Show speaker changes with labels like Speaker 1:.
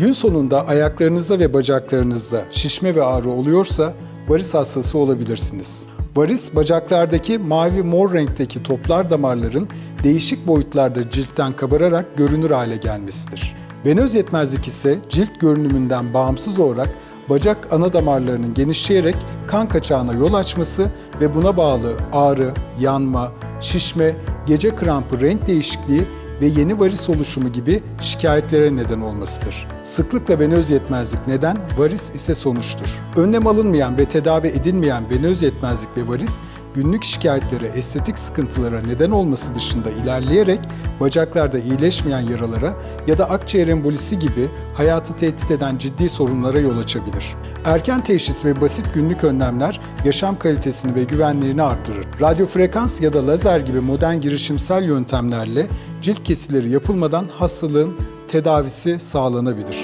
Speaker 1: Gün sonunda ayaklarınızda ve bacaklarınızda şişme ve ağrı oluyorsa varis hastası olabilirsiniz. Varis, bacaklardaki mavi mor renkteki toplar damarların değişik boyutlarda ciltten kabararak görünür hale gelmesidir. Venöz yetmezlik ise cilt görünümünden bağımsız olarak bacak ana damarlarının genişleyerek kan kaçağına yol açması ve buna bağlı ağrı, yanma, şişme, gece krampı, renk değişikliği ve yeni varis oluşumu gibi şikayetlere neden olmasıdır. Sıklıkla venöz yetmezlik neden, varis ise sonuçtur. Önlem alınmayan ve tedavi edilmeyen venöz yetmezlik ve varis, günlük şikayetlere, estetik sıkıntılara neden olması dışında ilerleyerek bacaklarda iyileşmeyen yaralara ya da akciğer embolisi gibi hayatı tehdit eden ciddi sorunlara yol açabilir. Erken teşhis ve basit günlük önlemler yaşam kalitesini ve güvenliğini artırır. Radyo frekans ya da lazer gibi modern girişimsel yöntemlerle cilt kesileri yapılmadan hastalığın tedavisi sağlanabilir.